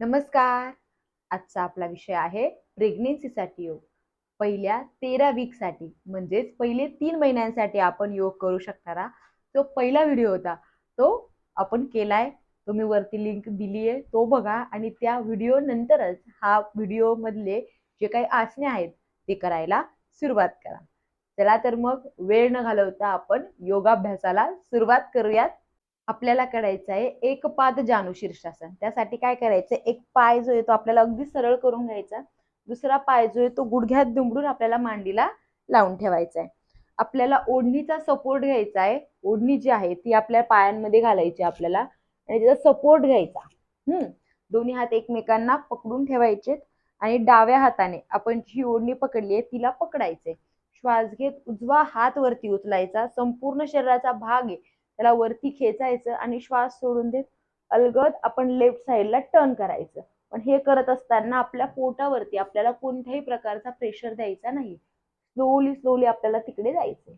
नमस्कार. आजचा आपला विषय आहे प्रेग्नेन्सीसाठी योग. पहिल्या तेरा वीकसाठी म्हणजेच पहिले तीन महिन्यांसाठी आपण योग करू शकणारा जो पहिला व्हिडिओ होता तो आपण केलाय. तुम्ही वरती लिंक दिली आहे तो बघा आणि त्या व्हिडिओ नंतरच हा व्हिडिओ मधले जे काही आसने आहेत ते करायला सुरुवात करा. चला तर मग वेळ न घालवता आपण योगाभ्यासाला सुरुवात करूयात. आपल्याला करायचं आहे एक पाद जानू शीर्षासन. त्यासाठी काय करायचं? एक पाय जो आहे तो आपल्याला अगदी सरळ करून घ्यायचा. दुसरा पाय जो आहे तो गुडघ्यात दुमडून आपल्याला मांडीला लावून ठेवायचा आहे. आपल्याला ओढणीचा सपोर्ट घ्यायचा आहे. ओढणी जी आहे ती आपल्या पायांमध्ये घालायची आपल्याला. आणि त्याचा सपोर्ट घ्यायचा. हम्म. दोन्ही हात एकमेकांना पकडून ठेवायचे आणि डाव्या हाताने आपण जी ओढणी पकडली आहे तिला पकडायचे श्वास घेत उजवा हात वरती उचलायचा. संपूर्ण शरीराचा भाग आहे. त्याला वरती खेचायचं आणि श्वास सोडून देत अलगद आपण लेफ्ट साईडला टर्न करायचं. पण हे करत असताना आपल्या पोटावरती आपल्याला कोणत्याही प्रकारचा प्रेशर द्यायचा नाही. स्लोली स्लोली आपल्याला तिकडे जायचे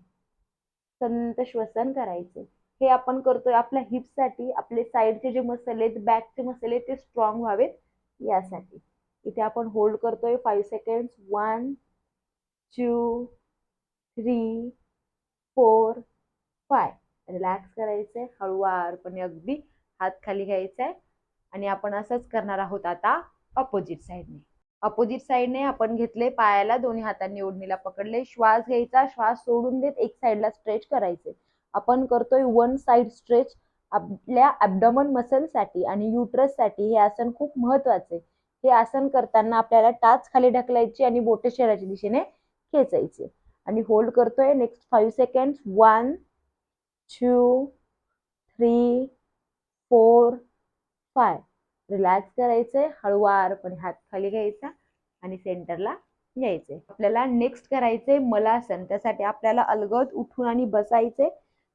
संत श्वसन करायचे हे आपण करतोय आपल्या हिपसाठी आपले साईडचे जे मसल आहेत बॅकचे मसल आहेत ते स्ट्रॉंग व्हावेत यासाठी. इथे आपण होल्ड करतोय five second one two three four five relax करायचंय हळूवारपणे अगदी हात खाली घ्यायचा आहे आणि आपण असंच करणार आहोत आता अपोजिट साईडने अपोजिट साईडने आपण घेतले पायाला दोन्ही हातांनी ओढणीला पकडले. श्वास घ्यायचा श्वास सोडून देत एक साईडला स्ट्रेच करायचे आपण करतोय वन साइड स्ट्रेच आपल्या अब्डमन मसलसाठी आणि युट्रससाठी हे आसन खूप महत्त्वाचे हे आसन करताना आपल्याला टाच खाली ढकलायची आणि बोटे शरीराच्या दिशेने खेचायचे आणि होल्ड करतोय next five second one two three four five relax करायचंय हळुवारपणे हात खाली घ्यायचा आणि सेंटरला यायचे आपल्याला नेक्स्ट करायचंय मलासन. त्यासाठी आपल्याला अलगद उठून आणि बसायचे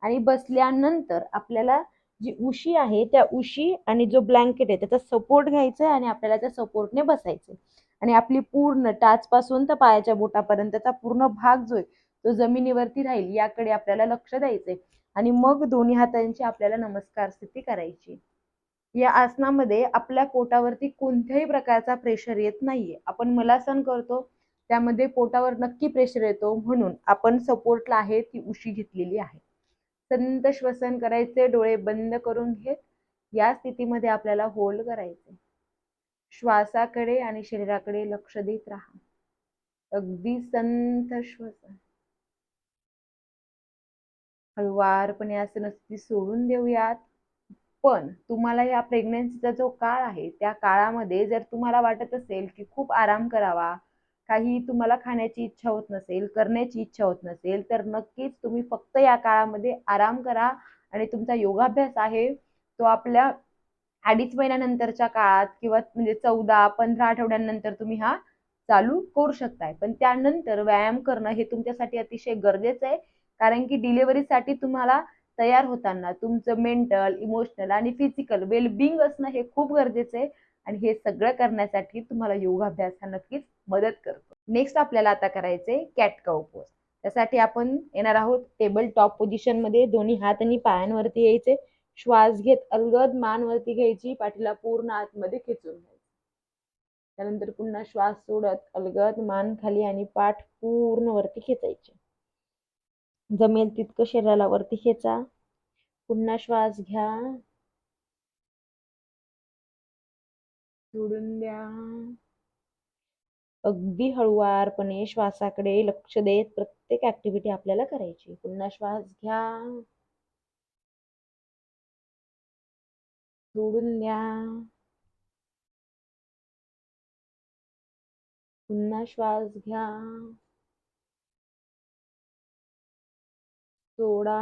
आणि बसल्यानंतर आपल्याला जी उशी आहे त्या उशी आणि जो ब्लँकेट आहे त्याचा सपोर्ट घ्यायचा आणि आपल्याला त्या सपोर्टने बसायचे आणि आपली पूर्ण टाच पासून तर पायाच्या बोटापर्यंतचा पूर्ण भाग जो आहे तो जमिनीवरती राहील याकडे आपल्याला लक्ष द्यायचंय. आणि मग दोन्ही हातांची आपल्याला नमस्कार स्थिती करायची. या आसनामध्ये आपल्या पोटावरती कोणत्याही प्रकारचा प्रेशर येत नाहीये. आपण मलासन करतो त्यामध्ये पोटावर नक्की प्रेशर येतो म्हणून आपण सपोर्टला आहे ती उशी घेतलेली आहे. संत श्वसन करायचे डोळे बंद करून घेत या स्थितीमध्ये आपल्याला होल्ड करायचे. श्वासाकडे आणि शरीराकडे लक्ष देत राहा. अगदी संत श्वसन. हळुवारपणे असं नसती सोडून देऊयात. पण तुम्हाला या प्रेग्नन्सीचा जो काळ आहे त्या काळामध्ये जर तुम्हाला वाटत असेल की खूप आराम करावा काही तुम्हाला खाण्याची इच्छा होत नसेल करण्याची इच्छा होत नसेल तर नक्कीच तुम्ही फक्त या काळामध्ये आराम करा आणि तुमचा योगाभ्यास आहे तो आपल्या अडीच महिन्यानंतरच्या काळात किंवा म्हणजे चौदा पंधरा आठवड्यानंतर तुम्ही हा चालू करू शकताय. पण त्यानंतर व्यायाम करणं हे तुमच्यासाठी अतिशय गरजेचं आहे. कारण की डिलिव्हरीसाठी तुम्हाला तयार होताना तुमचं मेंटल इमोशनल आणि फिजिकल वेलबिंग असणं हे खूप गरजेचं आहे. आणि हे सगळं करण्यासाठी तुम्हाला योगाभ्यास हा नक्कीच मदत करतो. नेक्स्ट आपल्याला आता करायचंय कॅटकाऊ पोज त्यासाठी आपण येणार आहोत टेबल टॉप पोझिशनमध्ये. दोन्ही हात आणि पायांवरती यायचे. श्वास घेत अलगद मान वरती घ्यायची. पाठीला पूर्ण आतमध्ये खेचून घ्यायची. त्यानंतर पुन्हा श्वास सोडत अलगद मान खाली आणि पाठ पूर्ण वरती खेचायचे. जमेल तितकं शरीराला वरती खेचा पुन्हा श्वास घ्या. सोडून द्या. अगदी हळुवारपणे श्वासाकडे लक्ष देत प्रत्येक ऍक्टिव्हिटी आपल्याला करायची. पुन्हा श्वास घ्या. सोडून द्या. पुन्हा श्वास घ्या. सोडा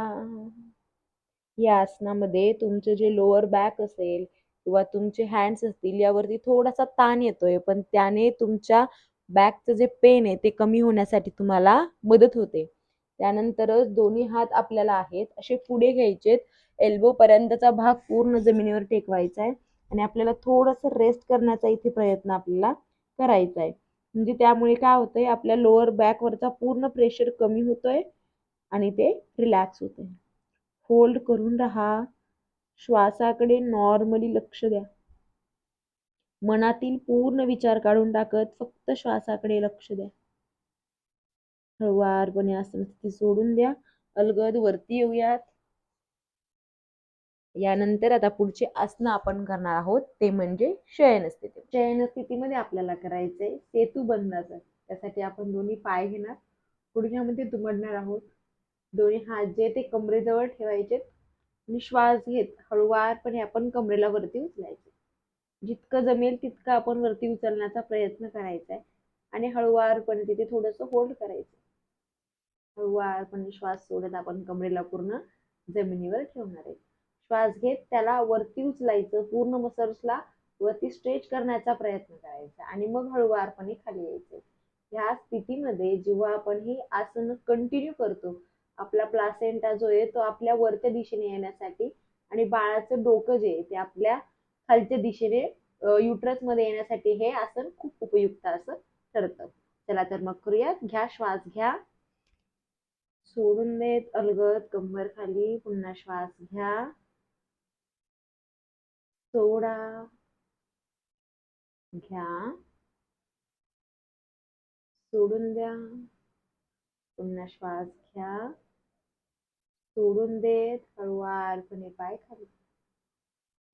या आसनामध्ये तुमचे जे लोअर बॅक असेल किंवा तुमचे हँड्स असतील यावरती थोडासा ताण येतोय पण त्याने तुमच्या बॅकचं जे पेन आहे ते कमी होण्यासाठी तुम्हाला मदत होते. त्यानंतरच दोन्ही हात आपल्याला आहेत. असे पुढे घ्यायचेत. एल्बो पर्यंतचा भाग पूर्ण जमिनीवर टेकवायचा आहे आणि आपल्याला थोडंसं रेस्ट करण्याचा इथे प्रयत्न आपल्याला करायचा आहे. म्हणजे त्यामुळे काय होतंय आपल्या लोअर बॅकवरचा पूर्ण प्रेशर कमी होतोय. आणि ते रिलॅक्स होते. होल्ड करून राहा. श्वासाकडे नॉर्मली लक्ष द्या. मनातील पूर्ण विचार काढून टाकत फक्त श्वासाकडे लक्ष द्या. हळूवारपणे आसन स्थिती सोडून द्या. अलगद वरती येऊयात. यानंतर आता पुढचे आसनं आपण करणार आहोत. ते म्हणजे शयनस्थिती. शयनस्थितीमध्ये स्थितीमध्ये आपल्याला करायचंय सेतू बंधाचं त्यासाठी आपण दोन्ही पाय घेणार. गुडघ्यामध्ये दुमडणार आहोत. दोन्ही हात जे ते कमरेजवळ ठेवायचे. आणि श्वास घेत हळुवारपणे आपण कमरेला वरती उचलायचे. जितकं जमेल तितकं आपण वरती उचलण्याचा प्रयत्न करायचा आहे आणि हळुवारपणे तिथे थोडंसं होल्ड करायचं. हळुवारपणे श्वास सोडत आपण कमरेला पूर्ण जमिनीवर ठेवणार आहे. श्वास घेत त्याला वरती उचलायचं पूर्ण मसल्सला वरती स्ट्रेच करण्याचा प्रयत्न करायचा. आणि मग हळुवारपणे खाली यायचं. ह्या स्थितीमध्ये जेव्हा आपण हे आसन कंटिन्यू करतो आपला प्लासेंटा जो आहे तो आपल्या वरच्या दिशेने येण्यासाठी आणि बाळाचं डोकं जे आहे ते आपल्या खालच्या दिशेने युट्रसमध्ये येण्यासाठी हे आसन खूप उपयुक्त असं ठरतं. चला तर मग करूयात. घ्या श्वास घ्या. सोडून देत अलगद कंबर खाली. पुन्हा श्वास घ्या. सोडा. घ्या. सोडून द्या. पुन्हा श्वास घ्या. सोडून देत हळुवारपणे पाय खाली.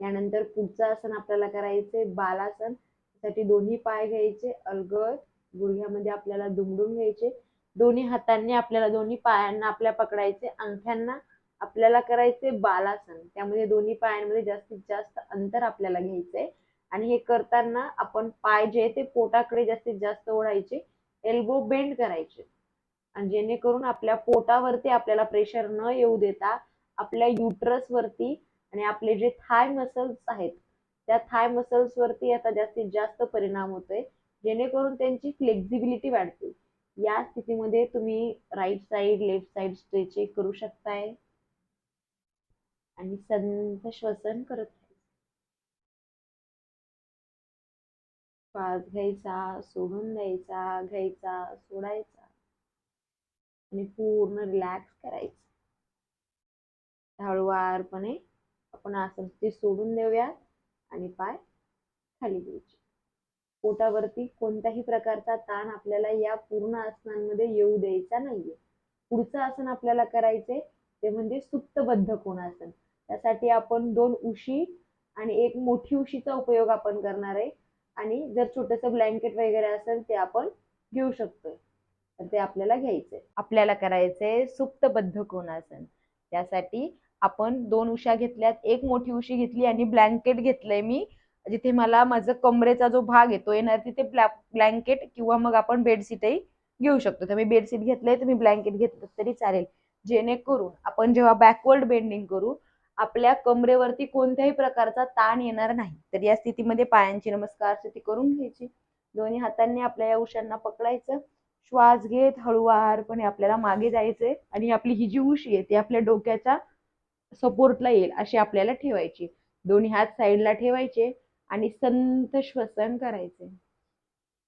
यानंतर पुढचं आसन आपल्याला करायचे बालासन. त्यासाठी दोन्ही पाय घ्यायचे अलगद. गुडघ्यामध्ये आपल्याला दुमडून घ्यायचे. दोन्ही हातांनी आपल्याला दोन्ही पायांना आपल्या पकडायचे अंगठ्यांना आपल्याला करायचे बालासन. त्यामध्ये दोन्ही पायांमध्ये जास्तीत जास्त अंतर आपल्याला घ्यायचंय. आणि हे करताना आपण पाय जे ते पोटाकडे जास्तीत जास्त ओढायचे एल्बो बेंड करायचे. आणि जेणेकरून आपल्या पोटावरती आपल्याला प्रेशर न येऊ देता आपल्या युट्रस वरती आणि आपले जे थाय मसल्स आहेत त्या थाय मसल्स वरती आता जास्तीत जास्त परिणाम होतोय. जेणेकरून त्यांची फ्लेक्झिबिलिटी वाढते. या स्थितीमध्ये तुम्ही right side left side stretching करू शकताय. आणि संत श्वसन करत श्वास घ्यायचा सोडून द्यायचा घ्यायचा सोडायचा. आणि पूर्ण रिलॅक्स करायचं. हळुवारपणे आपण आसन ते सोडून देऊया आणि पाय खाली घ्यायचे. पोटावरती कोणत्याही प्रकारचा ताण आपल्याला या पूर्ण आसनांमध्ये येऊ द्यायचा नाहीये. पुढचं आसन आपल्याला करायचंय ते म्हणजे सुप्तबद्ध कोणासन त्यासाठी आपण दोन उशी आणि एक मोठी उशीचा उपयोग आपण करणार आहे. आणि जर छोटस ब्लँकेट वगैरे असेल ते आपण घेऊ शकतोय. तर ते आपल्याला घ्यायचे आपल्याला करायचंय सुप्तबद्ध कोणासन. त्यासाठी आपण दोन उशा घेतल्यात. एक मोठी उशी घेतली आणि ब्लँकेट घेतलंय मी जिथे मला माझं कमरेचा जो भाग येतो येणार तिथे ब्लँकेट किंवा मग आपण बेडशीटही घेऊ शकतो. तर मी बेडशीट घेतलंय तर मी ब्लँकेट घेतलं तरी चालेल. जेणेकरून आपण जेव्हा बॅकवर्ड बेंडिंग करू आपल्या कमरेवरती कोणत्याही प्रकारचा ताण येणार नाही. तर या स्थितीमध्ये पायांची नमस्कार स्थिती करून घ्यायची. दोन्ही हातांनी आपल्या या उशांना पकडायचं. श्वास घेत हळूवारपणे आपल्याला मागे जायचंय आणि आपली ही जी उशी आहे ती आपल्या डोक्याच्या सपोर्टला येईल अशी आपल्याला ठेवायची. दोन्ही हात साईडला ठेवायचे आणि संत श्वसन करायचे.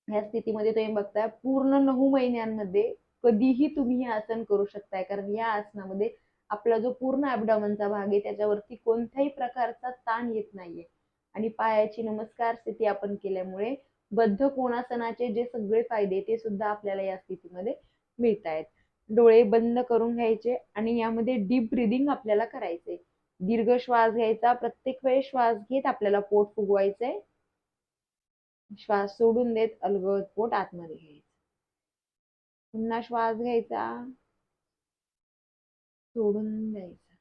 या स्थितीमध्ये तुम्ही बघताय पूर्ण नऊ महिन्यांमध्ये कधीही तुम्ही हे आसन करू शकताय. कारण या आसनामध्ये आपला जो पूर्ण ऍबडॉमनचा भाग आहे त्याच्यावरती कोणत्याही प्रकारचा ताण येत नाहीये. आणि पायाची नमस्कार स्थिती आपण केल्यामुळे बद्ध कोणासनाचे जे सगळे फायदे ते सुद्धा आपल्याला या स्थितीमध्ये मिळत आहेत डोळे बंद करून घ्यायचे आणि यामध्ये डीप ब्रिदिंग आपल्याला करायचे दीर्घ श्वास घ्यायचा प्रत्येक वेळेस श्वास घेत आपल्याला पोट फुगवायचंय. श्वास सोडून देत अलगद पोट आतमध्ये घ्यायचं. पुन्हा श्वास घ्यायचा. सोडून द्यायचा.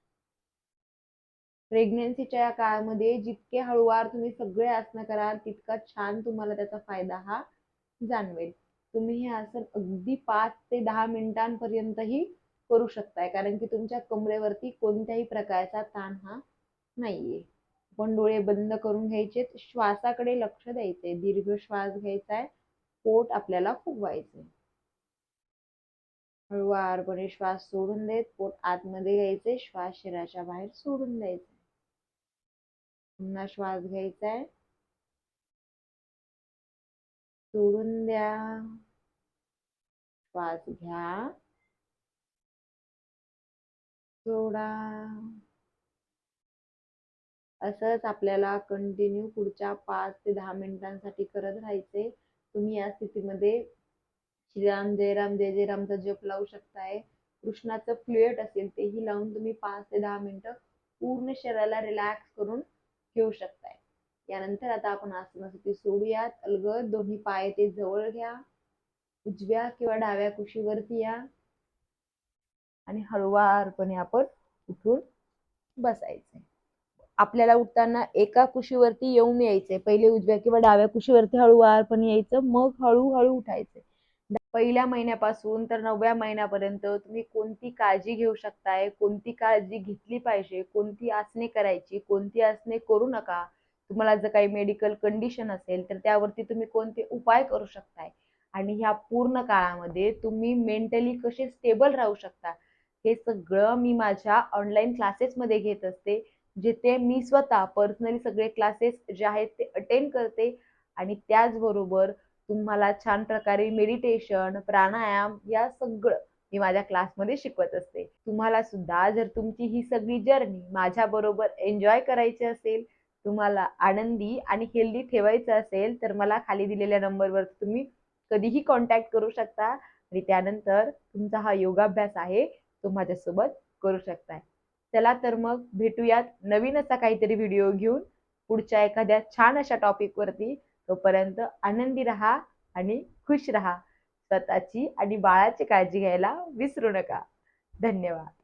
प्रेग्नेन्सीच्या या काळामध्ये जितके हळुवार तुम्ही सगळे आसनं कराल तितका छान तुम्हाला त्याचा फायदा हा जाणवेल. तुम्ही हे आसन अगदी पाच ते दहा मिनिटांपर्यंतही करू शकताय कारण की तुमच्या कमरेवरती कोणत्याही प्रकारचा ताण हा नाहीये. पण डोळे बंद करून घ्यायचे श्वासाकडे लक्ष द्यायचे दीर्घ श्वास घ्यायचाय पोट आपल्याला फुगवायचे हळुवारपणे श्वास सोडून देत पोट आतमध्ये घ्यायचे श्वास शरीराच्या बाहेर सोडून द्यायचे पुन्हा श्वास आहे सोडून द्या. श्वास घ्या. सोडा. असंच आपल्याला कंटिन्यू पुढच्या पाच ते दहा मिनिटांसाठी करत राहायचे तुम्ही या स्थितीमध्ये श्रीराम जय राम जय जय रामचा जप लावू शकताय. कृष्णाचं फ्लुएट असेल तेही लावून तुम्ही पाच ते दहा मिनिटं पूर्ण शरीराला रिलॅक्स करून घेऊ शकताय. यानंतर आता आपण आसनासाठी सोडूयात. अलगद दोन्ही पाय ते जवळ घ्या. उजव्या किंवा डाव्या कुशीवरती या. आणि हळुवारपणे आपण उठून बसायचे. आपल्याला उठताना एका कुशीवरती येऊन यायचे. पहिले उजव्या किंवा डाव्या कुशीवरती हळूवारपणे यायचं. मग हळूहळू उठायचे. पहिल्या महिन्यापासून तर नवव्या महिन्यापर्यंत तुम्ही कोणती काळजी घेऊ शकताय? कोणती काळजी घेतली पाहिजे? कोणती आसने करायची? कोणती आसने करू नका? तुम्हाला जर काही मेडिकल कंडिशन असेल तर त्यावरती तुम्ही कोणते उपाय करू शकताय? आणि ह्या पूर्ण काळामध्ये तुम्ही मेंटली कसे स्टेबल राहू शकता? हे सगळं मी माझ्या ऑनलाईन क्लासेसमध्ये घेत असते जिथे मी स्वतः पर्सनली सगळे क्लासेस जे आहेत ते अटेंड करते. आणि त्याचबरोबर तुम्हाला छान प्रकारे मेडिटेशन प्राणायाम या सगळं मी माझ्या क्लासमध्ये शिकवत असते. तुम्हाला सुद्धा जर तुमची ही सगळी जर्नी माझ्या बरोबर एन्जॉय करायची असेल तुम्हाला आनंदी आणि हेल्दी ठेवायचं असेल तर मला खाली दिलेल्या नंबरवर तुम्ही कधीही कॉन्टॅक्ट करू शकता आणि त्यानंतर तुमचा हा योगाभ्यास आहे तो माझ्यासोबत करू शकताय. चला तर मग भेटूयात नवीन असा काहीतरी व्हिडिओ घेऊन पुढच्या एखाद्या छान अशा टॉपिकवरती तोपर्यंत आनंदी राहा आणि खुश राहा. स्वतःची आणि बाळाची काळजी घ्यायला विसरू नका. धन्यवाद.